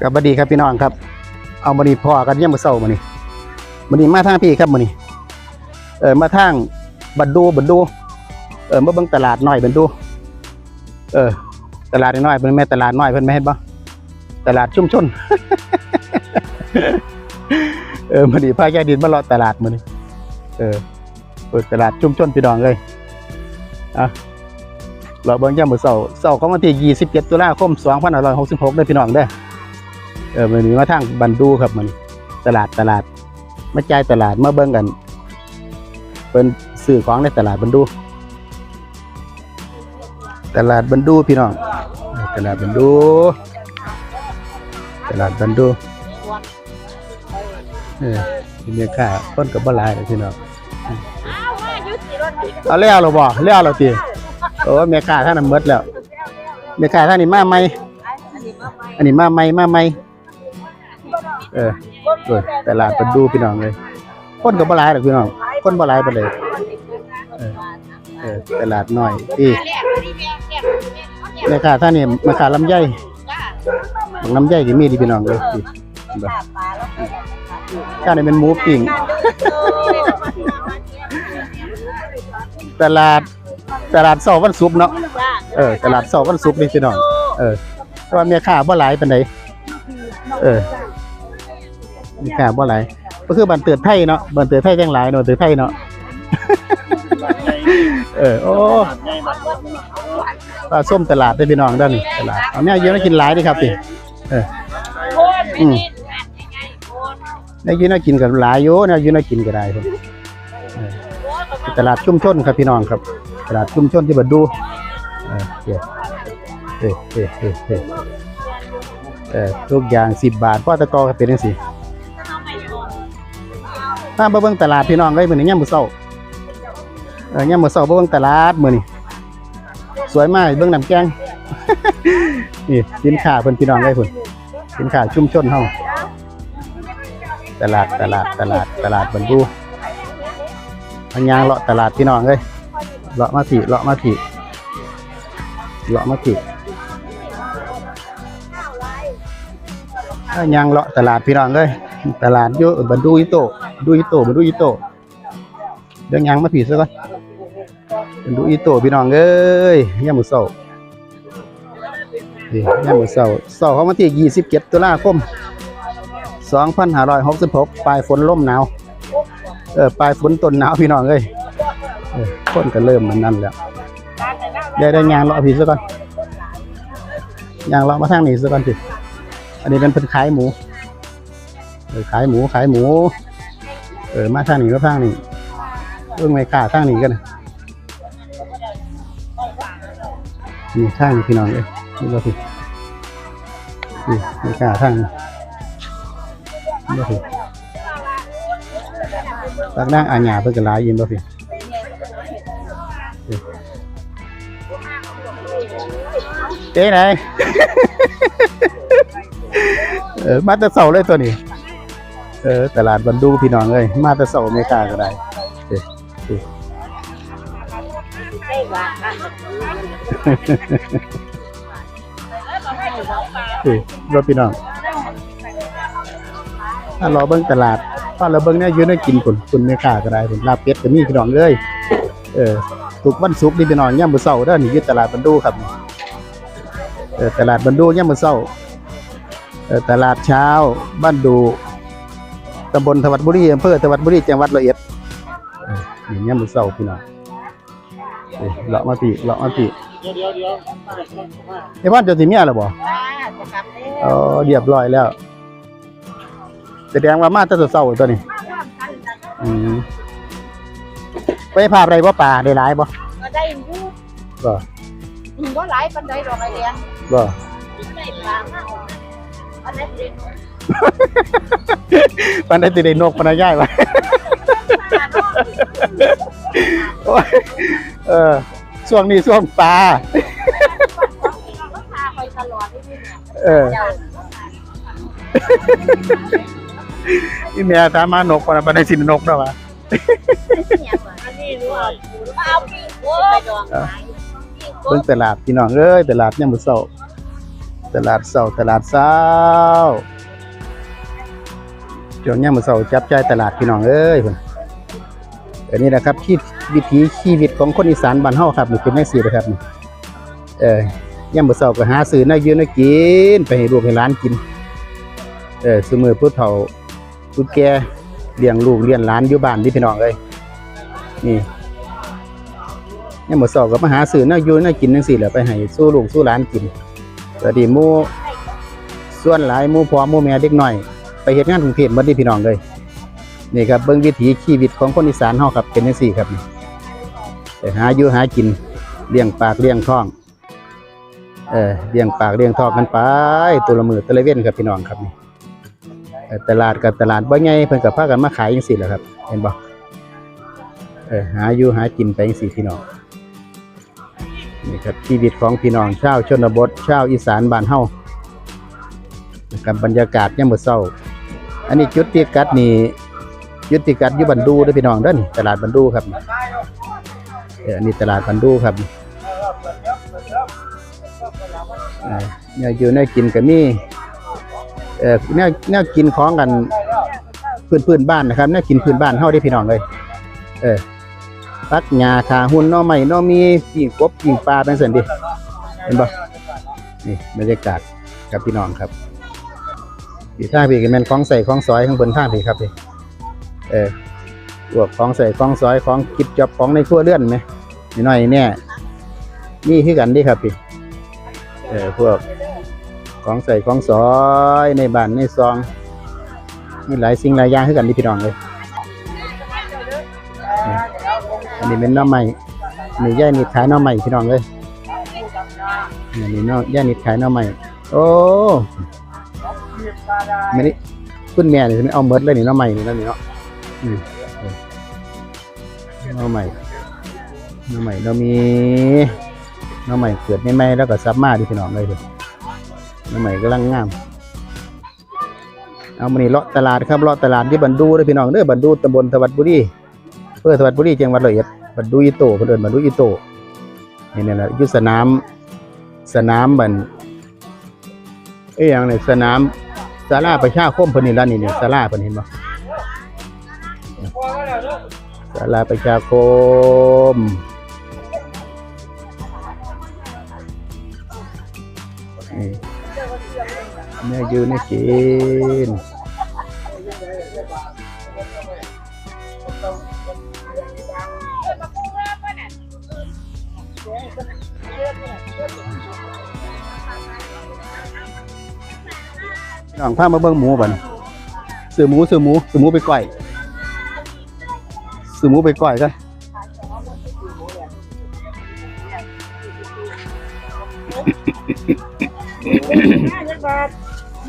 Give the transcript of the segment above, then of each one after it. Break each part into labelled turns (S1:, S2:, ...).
S1: ครับบดีครับพี่น้องครับ เอามานีพ่อกันเยี่ยมมาเศร้ามานี่มานีมาทางพี่ครับมานีเออมาทางบัดดูบัดดู เออมาเบิ่งตลาดน้อยบัดดู เออ ตลาดน้อยเพิ่นแม่ตลาดน้อยเพิ่นไม่เห็นบ่ตลาดชุ่มชน เออมานี่พาแกดินมาลาะตลาดมานี่เออ เปิดตลาดชุ่มชนพี่น้องเลยอะเราเบิ่งยามมือเช้าเช้าของวันที่ 27 ตุลาคม 2566เด้อพี่น้องเด้อเออมันนี้มาทางบันดูครับมันตลาดตลาดมาจ่ายตลาดมาเบิ่งกัน เป็นซื้อของในตลาดบันดู ตลาดบันดูพี่น้อง ตลาดบันดู ตลาดบันดูเออเมียค่าคนกับบลายเลยพี่น้องเอาแล้วเหราบ่แล้วเหราตีโอ้เมียค่าท่านนั้นหมดแล้วเมียค่าท่านนี้มาใหม่อันนี้มาใหม่มาใหม่เออเออตลาดเป็นดูพี่น้องเลยคนก็บ่หลายหรอพี่น้องคนบ่หลายไปเลยเออเออตลาดน้อยอี แม่ค้าท่านนี่แม่ค้าลำไยลำไยที่มีดีพี่น้องเลยนี่เห็นบ่ข้างนี้เป็นหมูปิ้ง ตลาดตลาดเสาร์วันศุกร์เนาะ เออตลาดเสาร์วันศุกร์นี่พี่น้อง เออแต่ว่าแม่ค้าบ่หลายปานใดเออมีแค่บ่หลายก็คือบันเตือนไทยเนาะบันเตือนไทยจังหลายเนาะเตือนไทยเนาะ เออโอ้ปลาส้มตลาดได้พี่น้องด้านตลาดเอาเนี่ยเยอะน่ากินหลายดิครับพี่เอออืมเนี่ยเยอะน่ากินกับหลายอยู่เนี่ยเยอะน่ากินก็ได้ครับตลาดชุมชนครับพี่น้องครับ ตลาดชุมชนที่บัดดูเออเออเออเออเออเออทุกอย่างสิบบาทพ่อตะกอก็เป็นจังซี่ถ้ามาเบิ่งตลาดพี่น้องเอ้ยมื้อนี้ยมมื้อเช้า เออยามมื้อเช้าเบิ่งตลาดมือนี้สวยมากเบิ่งน้ำแกง นี่สินค้าเพิ่นพี่น้องเอ้ยเพิ่นสินค้าชุ่มชนเฮาตลาดตลาดตลาดตลาดบรรดูอันยางเลาะตลาดพี่น้องเอ้ยเลาะมาสิเลาะมาสิเลาะมาสิอันยางเลาะตลาดพี่น้องเอ้ยตลาดอยู่บันดูอิโตดูอิโตบันดูอิโตเรื่องยังมาผีซะก่อนันดูอิโตพี่น้องเอ้ยยามมื้อเช้านี่ยามมื้อเช้าเช้าของวันที่27ตุลาคม2566ปลายฝนลมหนาวเออปลายฝนต้นหนาวพี่น้องเอ้ยเออคนก็เริ่มมันนั่นแล้วได้ได้ยางเลาะผีซะก่อนยางเลาะมาทางนี้ซะก่อนสิอันนี้เป็นเพิ่นขายหมูเออขายหมูขายหมู เออมาทางนี้ก็ทางนี้เรื่องไม่กล้าทางนี้กันนะ นี่ทางพี่น้องเอ้ยนี่ก็คือนี่ไม่กล้าทางนี้นี่ตักนั่งอาญาเพื่อกระลายยินบ่พี่เจ๊ไหนเออมาแต่เสาเลยตัวนี้ เออตลาดบันดูพี่น้องเอ้ยมาแต่เสาอเมริกาก็ได้ เอ้ยรถพี่น้องถ้ารอเบิ้งตลาดถ้าเราเบิ้งเนี่ยยืนได้กินคนคนอเมริกาก็ได้ผมลาเป็ดก็มีพี่น้องเอ้ยเออทุกวันศุกร์นี่พี่น้องย่ามมือเช้าเด้อนี่ยู่ตลาดบันดูครับเออตลาดบันดูย่ามมือเช้าเออตลาดเช้าบ้านดูตำบลธวัดบุรีอำเภอธวัดบุรีจังหวัดร้อยเอ็ดเอออย่างเงี้ยมือเศร้าพี่น้อง เอ้ยเลาะมาปีเลาะมาปี
S2: เดี๋ยวเดี๋ยวเดี๋ยว
S1: ไอ้บ้านเจ้าสิเมียหรอบ่อ๋อเรียบร้อยแล้วแสดงว่ามาแต่เช้าๆตัวนี้อืมไปภาพอะไรบ่ป่าได้หลายบ่
S3: ก็ได้อยู่
S1: บ่
S3: บ่หลายปานใดดอกไอ้แดง
S1: บ่
S3: ได้ปลามากอันนี้เป็น
S1: ปานได้สิได้นกปานได้ย้ายว่ะโอ้ย เออช่วงนี้ช่วงปลา
S3: พาไปตลอดที่นี่เนี่ย
S1: เออ
S3: เจ้า
S1: อีเมียถามมานกปะนะปะในสินนกเนาะวะ
S3: เนี่ยเหมือนอันนี้รู้ว่ามาเอาปีกโว้ไปดองไม้ปีกโว้
S1: เบิ่งตลาดพี่น้องเอ้ยตลาดยามมื้อเช้าตลาดเช้าตลาดเช้าช่วงยามมื้อเช้าจับจ่ายตลาดพี่น้องเอ้ยเพิ่นอันนี้นะครับที่ วิถีชีวิตของคนอีสานบ้านเฮาครับนี่เป็นจังซี่นะครับนี่เออยามมื้อเช้าก็หาซื้อนวอยู่แนวกิน ไปให้ลูกให้หลานกิน เออซุมื้อผู้เฒ่าผู้แก่เลี้ยงลูกเลี้ยงหลานอยู่บ้านนี่พี่น้องเอ้ยนี่ยามมื้อเช้าก็มาหาซื้อนวอยู่แนวกินจังซี่แหละไปให้สู้ลูกสู้หลานกินก็ดีมู่ส่วนหลายมู่พ่อมู่แม่เด็กน้อย ไปเฮ็ดงานกรุงเทพหมดนี่พี่น้องเลยนี่ครับเบิ่งวิถีชีวิตของคนอีสานเฮาครับเป็นจังซี่ครับนี่ ไปหาอยู่หากินเลี้ยงปากเลี้ยงท้อง เออเลี้ยงปากเลี้ยงท้องกันไปตัวละมือตัวละเว้นครับพี่น้องครับนี่ตลาดกับตลาดบ่ใหญ่เพิ่นก็พากันมาขายจังซี่แหละครับ เห็นบ่เออหาอยู่หากินไปจังซี่พี่น้องนี่ครับชีวิตของพี่น้องชาวชนบทชาวอีสานบ้านเฮานะครับบรรยากาศยามมื้อเช้า อันนี้จุดติกัดนี่จุดติกัดอยู่บันดูด้อพี่น้องเด้อนี่ตลาดบันดูครับ อออันนี้ตลาดบันดูครับเนี่ยอยู่เนี่ยกินก็มีเออเนี่ยเนี่ยกินของกันพื้นพื้นบ้านนะครับเนี่ยกินพื้นบ้านเฮาได้พี่น้องเลย เออปักหญ้าขาหุ่นน้อไม้หน้อมีปิ่งกบปิ่งปลาเป็นสันดิเห็นบ่นี่บรรยากาศกับพี่น้องครับพี่ท่างพี่ก็แม่นของใส่ของซอยข้างบนทางพี่ครับพี่เออพวกของใส่ของซอยของกิบจอบของในครัวเรือนไหม นิดหน่อยเนี่ยนี่คือกันดิครับพี่เออพวกของใส่ของซอยในบ้านในซองมีหลายสิ่งหลายอย่างคือกันเดิพี่น้องเลยอันนี้เป็นน้อใหม่นี่ย่านิดขายน้อใหม่พี่น้องเลยนี่นี่น้องย่านิดขายน้อใหม่โอ้ไม่ได้คุณแม่เนี่มันเอาเมดเลยนี่น้อใหม่นี่แล้วนี่เนาะน้อใหม่ น้อใหม่เรามีน้อใหม่เกิดใหม่ๆแล้วก็ซับมาดิพี่น้องเลยเถอะน้อใหม่กำลังงาม เอามานี่เลาะตลาดครับเลาะตลาดที่บันดูเด้อพี่น้องเด้อบันดูตำบลทวัดบุรีเพื่อสวัสดิบุรีจังหวัดร้อยเอ็ดบันดูอิโตเพิ่นเอิ้นบันดูอิโต้นี่นี่แหละยู่สนามสนามบันเอ้ยหยังนี่สนามศาลาประชาคมพิ่นนี่ล่ะนี่นี่ศาลาพนเห็นบ่ศาลาประชาคม นี่เนี่ยอยู่ในกินน้องพามาเบิ่งหมูบันซื้อหมูซื้อหมูซื้อหมูไปก่อยซื้อหมูไปก่อยกัน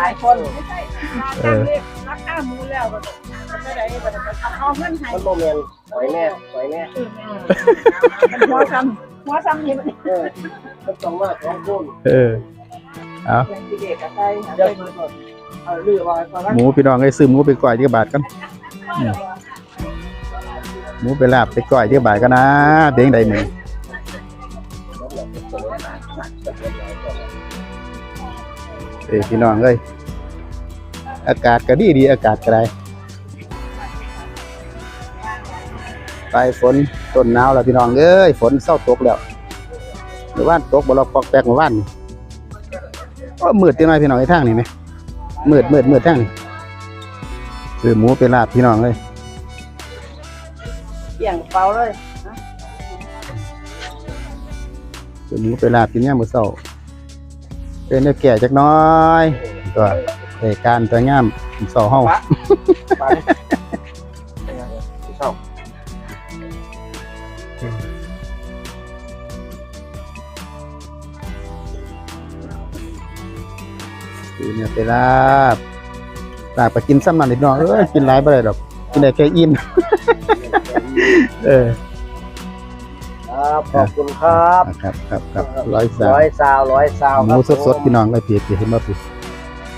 S3: ลายคน
S1: เออ
S3: รักข้ามูแล้วก็จะได้เอาเงินให้
S2: มันโมเมนปล่อยแน่ปล่อยแน่
S3: หัวซ้ำหัวซ้ำนี่มัน
S2: เออมันต้องมาสองคน
S1: เออเอา
S3: เป็นเด็กกับใคร
S2: เดี๋ยวมาก่อนเอาลือว่าฟัง
S1: หมูพี่น้องเอ้ยซื้อหมูไปก่อยที่บาทกันอืมหมูไปลาบไปก่อยที่บาทกันนะเด้งใดมื เอ้ยพี่น้องเอ้ยอากาศก็ดีดีอากาศก็ได้ไปฝนต้นหนาวแล้วพี่น้องเอ้ยฝนเศร้าตกแล้วเมื่อวานตกบ่เราปอกแปกเมื่อวานนี่ก็มืดจังหน่อยพี่น้องไอ้ทางนี่ไหมมืดมืดมืดทั้งนี่ซื้อหมูไปลาบพี่น้องเลย
S3: เสี่ยงเปล่าเลย
S1: ซื้อหมูไปลาบกินย่ามมื้อเช้า เป็นได้แก่จักน้อย ตัวรายการตัวย่ามมื้อเช้าเฮา
S2: ไปชอบ
S1: ซื้อเนี่ยไปลาบลาบไปกินซ้ำนั่นนิดหน่อยเอ้ยกินหลายบ่ได้ดอกกินได้แค่อิ่มเออ
S2: ครับขอบคุณครับ
S1: ครับครับครับร้อยสาม
S2: ร้อยซาวร้อยซาว
S1: หมูสดๆพี่น้องไอ้พี่พี่เห็นบ่พี่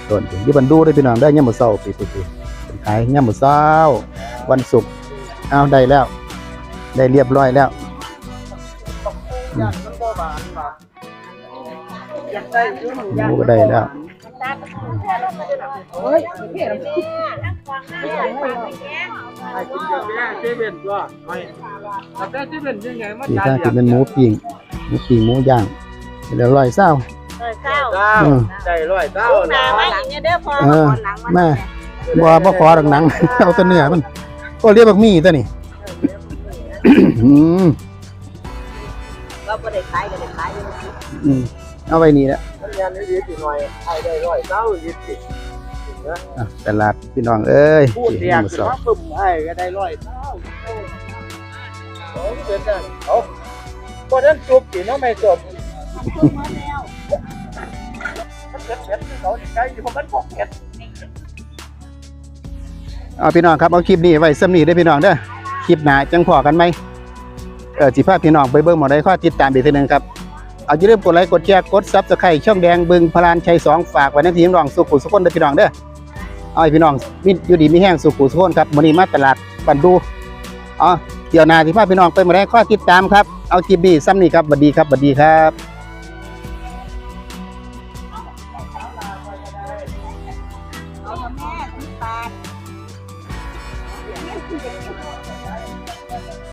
S1: ต้นพี่อยู่บันดูได้อพี่น้องได้อยามมื้อเช้าพี่พี่พี่เป็นขายยามมื้อเช้าวันศุกร์เอาได้แล้ว ได้เรียบร้อยแล้ว
S2: ยันมันบ่บาน บาอยากได้ยุ่ง
S1: หมูก็ได้แล้ว
S2: เฮ้ย
S3: นั่งฟังหน้าอย่างไรแก
S2: ไอ้กินกาแฟเซเว่นด้วยไม่กาแฟเซเว่นยังไงมัน
S1: พี่ถ้ากินเป็นหมูปิ้งหมูปิ้งหมูย่างเดี๋ยวร้อยเศร้า
S3: เออเก้า
S2: เก้าใจร้อยเก้า
S3: ลูกนามาอย่างเงี้ยเด้อพอ
S1: เออแม่บ่บ่ขอดอกหนังเอาแต่เนื้อมันก็เรียกบักมี่ตัวนี้อืม
S3: เราไม่ได้ขายก็ได้ขายอยู่
S1: อืมเอาไว้นี่แหละ
S2: มันยันได้ดีสิหน่อยไอ้ได้ร้อยเก้ายี่สิบ
S1: อะตลาดพี่น้องเอ้ย
S2: พูด
S1: ที่
S2: เรียก
S1: มื้อ
S2: คือ
S1: เช้า
S2: ว่าปุ่มไอ้ก็ได้ร้อยเก้าโอ้เกินกันเอาพอนั้นจุบกินน้องไม่จบมันเผ็ดเผ็ดเขาใกล้อยู่มันบอกเผ็ด
S1: เอาพี่น้องครับเอาคลิปนี้ไว้สำนีได้อพี่น้องเด้อคลิปหน้าจังพอกันไหมเออสิพาพี่น้องไปเบิ่งหมอได้ข้อติดตามอีกทีหนึงครับ เอาอย่าลืมกดไลค์กดแชร์กดซับสไครต์ช่องแดงบึงพลานชัยสองฝากไว้ในทีมรองสุขุสุขคนเด้อพี่น้องเด้อเอาพี่น้องมีอยู่ดีมีแห้งสุขุสุขคนครับมณีมาตลาดปันดูอ๋อเดี๋ยวนาที่พาพี่น้องไปมาได้ข้อติดตามครับเอาคลิปนี้ซ้ำนี่ครับสวัสดีครับสวัสดีครับ